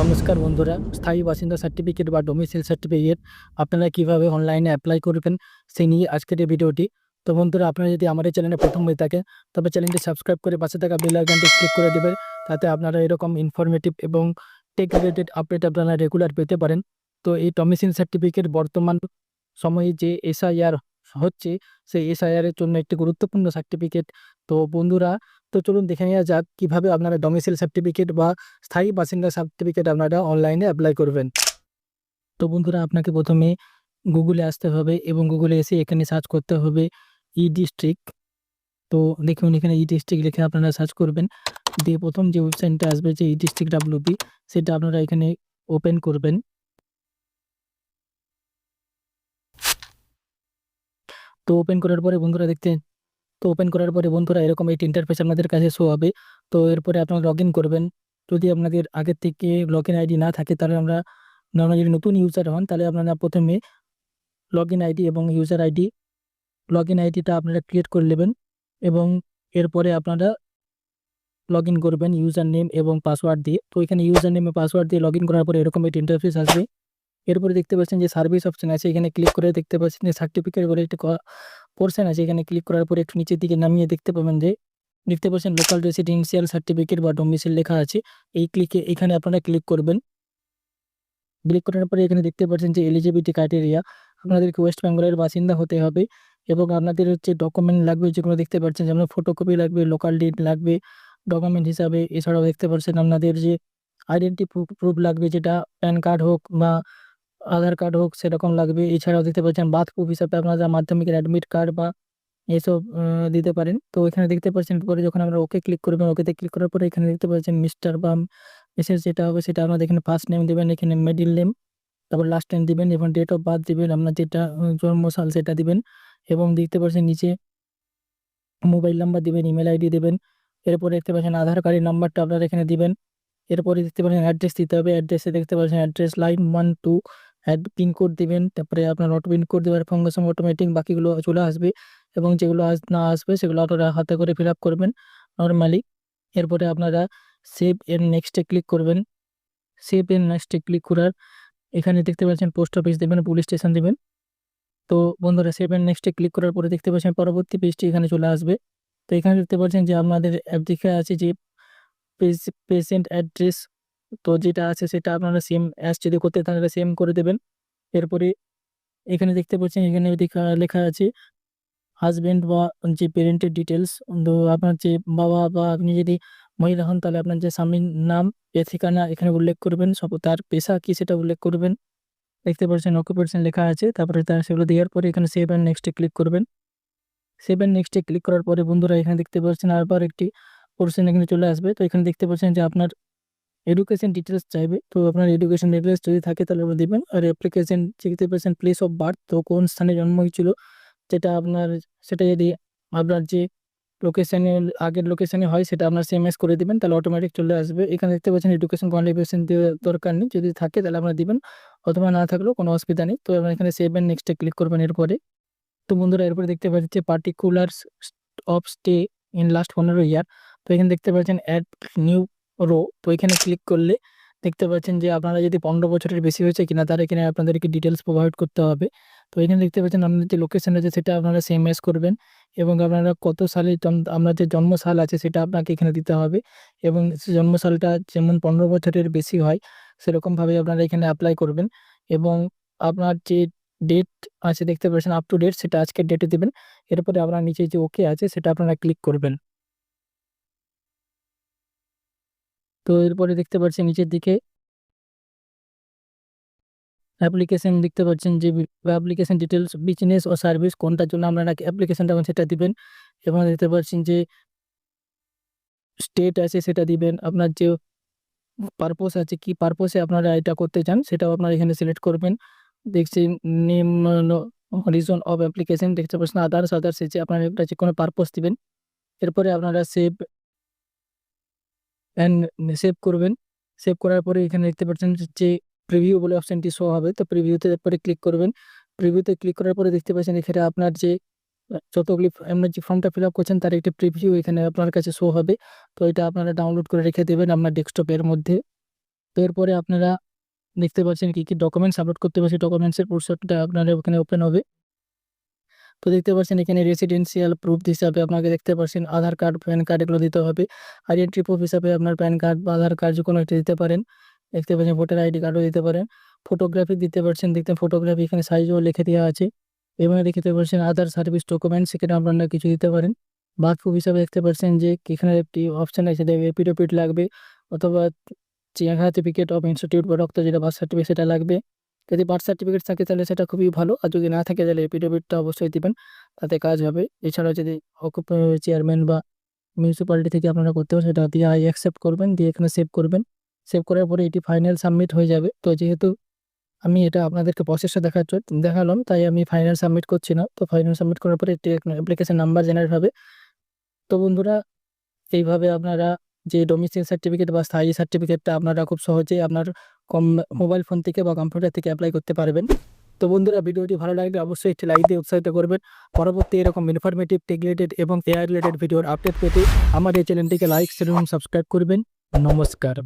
নমস্কার বন্ধুরা, স্থায়ী বাসিন্দা সার্টিফিকেট বা ডোমিসাইল সার্টিফিকেট আপনারা কীভাবে অনলাইনে অ্যাপ্লাই করবেন সেই নিয়ে আজকের এই ভিডিওটি তো বন্ধুরা, আপনারা যদি আমার এই চ্যানেলে প্রথম হয়ে থাকে তবে চ্যানেলটি সাবস্ক্রাইব করে পাশে থাকা বেল আইকনটি ক্লিক করে দেবেন, তাতে আপনারা এরকম ইনফরমেটিভ এবং টেক রিলেটেড আপডেট আপনারা রেগুলার পেতে পারেন। তো এই ডোমিসাইল সার্টিফিকেট বর্তমান সময়ে যে এসআইআর হচ্ছে সেই এসআইআর এর জন্য একটি গুরুত্বপূর্ণ সার্টিফিকেট তো বন্ধুরা, তো চলুন দেখে নেওয়া যাক কীভাবে আপনারা ডোমিসাইল সার্টিফিকেট বা স্থায়ী বাসিন্দা সার্টিফিকেট আপনারা অনলাইনে অ্যাপ্লাই করবেন। তো বন্ধুরা, আপনাকে প্রথমে গুগলে আসতে হবে এবং গুগলে এসে এখানে সার্চ করতে হবে ই ডিস্ট্রিক্ট তো দেখুন, এখানে ই ডিস্ট্রিক্ট লিখে আপনারা সার্চ করবেন। দিয়ে প্রথম যে ওয়েবসাইটটা আসবে, যে ই ডিস্ট্রিক্ট ডাব্লিউপি সেটা আপনারা এখানে ওপেন করবেন। তো ওপেন করার পরে বন্ধুরা দেখতে তো ওপেন করার পরে বন্ধুরা এরকম এই ইন্টারফেস আপনাদের কাছে শো হবে। তো এরপরে আপনারা লগ করবেন। যদি আপনাদের আগের থেকে লগ ইন আইডি না থাকে, তাহলে আমরা আপনারা যদি নতুন ইউজার হন, তাহলে আপনারা প্রথমে লগ আইডি এবং ইউজার আইডি লগ আইডিটা আপনারা ক্রিয়েট করে নেবেন এবং এরপরে আপনারা লগ করবেন ইউজার নেম এবং পাসওয়ার্ড দিয়ে। তো এখানে ইউজার নেম পাসওয়ার্ড দিয়ে লগ করার পরে এরকম একটি ইন্টারফেস আসবে। এরপরে দেখতে পাচ্ছেন যে সার্ভিস অপশন আছে, এখানে ক্লিক করে দেখতে পাচ্ছেন যে সার্টিফিকেট বলে একটি পোর্শন আছে, এখানে ক্লিক করার পরে একটু নিচের দিকে নামিয়ে দেখতে পাবেন যে দেখতে পাচ্ছেন লোকাল রেসিডেন্সিয়াল সার্টিফিকেট বা ডোমিসাইল লেখা আছে, এই ক্লিকে এখানে আপনারা ক্লিক করবেন। ক্লিক করার পরে এখানে দেখতে পাচ্ছেন যে এলিজিবিলিটি ক্রাইটেরিয়া আপনাদেরকে ওয়েস্ট বেঙ্গলের বাসিন্দা হতে হবে এবং আপনাদের হচ্ছে ডকুমেন্ট লাগবে, যেগুলো দেখতে পাচ্ছেন, যেমন ফটোকপি লাগবে লোকাল ডিট লাগবে ডকুমেন্ট হিসাবে, এছাড়াও দেখতে পাচ্ছেন আপনাদের যে আইডেন্টি প্রুফ লাগবে, যেটা প্যান কার্ড হোক বা আধার কার্ড হোক, সেরকম লাগবে। এছাড়াও দেখতে পাচ্ছেন প্রুফ হিসাবে আপনারা মাধ্যমিকের অ্যাডমিট কার্ড বা এসব দিতে পারেন। তো এখানে দেখতে পাচ্ছেন পরে যখন আমরা ওকে ক্লিক করবেন ওকেতে ক্লিক করার পরে এখানে দেখতে পাচ্ছেন মিস্টার বা মিসেস যেটা হবে, সেটা আপনাদের এখানে ফার্স্ট নেম দেবেন, এখানে মিডিল নেম তারপর লাস্ট নেম দিবেন এবং ডেট অফ বার্থ দিবেন, আপনার যেটা জন্মসাল সেটা দিবেন এবং দেখতে পাচ্ছেন নিচে মোবাইল নাম্বার দিবেন ইমেল আইডি দেবেন। এরপরে দেখতে পাচ্ছেন আধার কার্ডের নাম্বারটা আপনারা এখানে দিবেন। এরপরে দেখতে পাচ্ছেন অ্যাড্রেস দিতে হবে। অ্যাড্রেসে দেখতে পাচ্ছেন address line one two add pin code দিবেন, তারপরে আপনার অটো পিনকোড দেওয়ার সঙ্গে সঙ্গে অটোমেটিক বাকিগুলো চলে আসবে এবং যেগুলো আস না আসবে সেগুলো আপনারা হাতে করে ফিল করবেন নর্মালি এরপরে আপনারা সেভ এর নেক্সটে ক্লিক করবেন। সেভ এর নেক্সটে ক্লিক করার এখানে দেখতে পাচ্ছেন পোস্ট অফিস দেবেন পুলিশ স্টেশন দেবেন। তো বন্ধুরা সেভ এর নেক্সটে ক্লিক করার পরে দেখতে পাচ্ছেন পরবর্তী পেজটি এখানে চলে আসবে। তো এখানে দেখতে পাচ্ছেন যে আপনাদের অ্যাপ দিকে আছে যে পেশেন্ট অ্যাড্রেস তো যেটা আছে সেটা আপনারা সেম অ্যাস যদি করতে তাহলে সেম করে দেবেন। এরপরে এখানে দেখতে পাচ্ছেন, এখানে লেখা আছে হাজবেন্ড বা যে পেরেন্টের ডিটেলস তো আপনার যে বাবা বা আপনি যদি মহিলা হন তাহলে আপনার যে স্বামীর নাম, এ ঠিকানা এখানে উল্লেখ করবেন, সব তার পেশা কি সেটা উল্লেখ করবেন। দেখতে পাচ্ছেন অকুপেশন লেখা আছে, তারপরে তার সেগুলো দেওয়ার পরে এখানে সেভ অ্যান্ড নেক্সটে ক্লিক করবেন। সেভ অ্যান্ড নেক্সটে ক্লিক করার পরে বন্ধুরা এখানে দেখতে পাচ্ছেন আরবার একটি পোর্শন এখানে চলে আসবে। তো এখানে দেখতে পাচ্ছেন যে আপনার এডুকেশন ডিটেলস চাইবে। তো আপনার এডুকেশন ডিটেলস যদি থাকে তাহলে আপনি দেবেন। আর অ্যাপ্লিকেশন দেখতে পাচ্ছেন প্লেস অফ বার্থ তো কোন স্থানে জন্ম হয়েছিল, যেটা আপনার, সেটা যদি আপনার যে লোকেশানে আগের লোকেশানে হয়, সেটা আপনার সেম এস করে দিবেন, তাহলে অটোমেটিক চলে আসবে। এখানে দেখতে পাচ্ছেন এডুকেশন কোয়ালিফিকেশন দরকার নেই। যদি থাকে তাহলে আপনারা দিবেন, অথবা না থাকলেও কোনো অসুবিধা নেই। তো আপনার এখানে সেভ এন্ড নেক্সটে ক্লিক করবেন এরপরে। তো বন্ধুরা, এরপরে দেখতে পাচ্ছি যে particulars of stay in last পনেরো ইয়ার তো এখানে দেখতে পাচ্ছেন অ্যাড নিউ রো তো এখানে ক্লিক করলে দেখতে পাচ্ছেন যে আপনারা যদি পনেরো বছরের বেশি হয়েছে কিনা তার এখানে আপনাদেরকে ডিটেলস প্রোভাইড করতে হবে। তো এখানে দেখতে পাচ্ছেন আপনাদের যে লোকেশন আছে সেটা আপনারা সেম এস করবেন এবং আপনারা কত সালে আপনার যে জন্ম সাল আছে, সেটা আপনাকে এখানে দিতে হবে এবং সে জন্ম সালটা যেমন পনেরো বছরের বেশি হয়, সেরকমভাবে আপনারা এখানে অ্যাপ্লাই করবেন এবং আপনার যে ডেট আছে, দেখতে পাচ্ছেন আপ টু ডেট সেটা আজকের ডেটে দেবেন। এরপরে আপনার নিচে যে ওকে আছে, সেটা আপনারা ক্লিক করবেন। তো এরপরে দেখতে পাচ্ছেন নিচের দিকে অ্যাপ্লিকেশন দেখতে পাচ্ছেন যে অ্যাপ্লিকেশন ডিটেলস বিজনেস ও সার্ভিস কোনটার জন্য আপনারা অ্যাপ্লিকেশনটা সেটা দিবেন এবং দেখতে পাচ্ছেন যে স্টেট আছে সেটা দিবেন, আপনার যে পারপোজ আছে, কি পারপোসে আপনারা এটা করতে চান সেটাও আপনারা এখানে সিলেক্ট করবেন। দেখছি নেম রিজন অফ অ্যাপ্লিকেশন দেখতে পাচ্ছেন আদার্স আদার্স যে আপনারা এটা যে কোনো পারপোজ দিবেন। এরপরে আপনারা সেভ অ্যান্ড সেভ করবেন। সেভ করার পরে এখানে দেখতে পাচ্ছেন যে প্রিভিউ বলে অপশনটি শো হবে। তো প্রিভিউতে এরপরে ক্লিক করবেন। প্রিভিউতে ক্লিক করার পরে দেখতে পাচ্ছেন এখানে আপনার যে, যতগুলি আপনার যে ফর্মটা ফিল আপ করছেন তার একটি প্রিভিউ এখানে আপনার কাছে শো হবে। তো এটা আপনারা ডাউনলোড করে রেখে দেবেন আপনার ডেস্কটপের মধ্যে। তো এরপরে আপনারা দেখতে পাচ্ছেন কী কী ডকুমেন্টস আপলোড করতে পারছি ডকুমেন্টসের পোর্শনটা আপনার ওখানে ওপেন হবে। তো দেখতে পাচ্ছেন এখানে রেসিডেন্সিয়াল প্রুফ হিসাবে আপনাকে দেখতে পাচ্ছেন আধার কার্ড প্যান কার্ড এগুলো দিতে হবে। আইডেন্টি প্রুফ হিসাবে আপনার প্যান কার্ড বা আধার কার্ড যে কোনো একটা দিতে পারেন। দেখতে পাচ্ছেন ভোটার আইডি কার্ডও দিতে পারেন। ফটোগ্রাফি দিতে পারছেন দেখতে ফটোগ্রাফি এখানে সাইজও লিখে দেওয়া আছে। এবং দেখতে পাচ্ছেন আধার সার্ভিস ডকুমেন্টস সেখানে আপনারা কিছু দিতে পারেন। বার্থ প্রুফ হিসাবে দেখতে পাচ্ছেন যে এখানে একটি অপশান আছে এপিডোপিট লাগবে অথবা চিয়া সার্টিফিকেট অফ ইনস্টিটিউট বা রক্ত যেটা বার্থ সার্টিফিকেট সেটা লাগবে। যদি বার্থ সার্টিফিকেট থাকে তাহলে সেটা খুবই ভালো। আর যদি না থাকে তাহলে এপিডোপিটটা অবশ্যই দিবেন, তাতে কাজ হবে। এছাড়াও যদি চেয়ারম্যান বা মিউনিসিপ্যালিটি থেকে আপনারা করতে পারেন, সেটা দিয়ে আই অ্যাকসেপ্ট করবেন, দিয়ে এখানে সেভ করবেন। সেভ করার পরে এটি ফাইনাল সাবমিট হয়ে যাবে। তো যেহেতু আমি এটা আপনাদেরকে প্রসেসটা দেখাচ্ছ দেখালাম, তাই আমি ফাইনাল সাবমিট করছি না। তো ফাইনাল সাবমিট করার পরে একটি অ্যাপ্লিকেশান নাম্বার জেনারেট হবে। তো বন্ধুরা, এইভাবে আপনারা যে ডোমিসাইল সার্টিফিকেট বা স্থায়ী সার্টিফিকেটটা আপনারা খুব সহজেই আপনার কম মোবাইল ফোন থেকে বা কম্পিউটার থেকে অ্যাপ্লাই করতে পারবেন। তো বন্ধুরা ভিডিওটি ভালো লাগলে অবশ্যই একটি লাইক দিয়ে উৎসাহিত করবেন। পরবর্তী এরকম ইনফরমেটিভ টেক রিলেটেড এবং এআই রিলেটেড ভিডিওর আপডেট পেতে আমার এই চ্যানেলটিকে লাইক শেয়ার এবং সাবস্ক্রাইব করবেন। নমস্কার।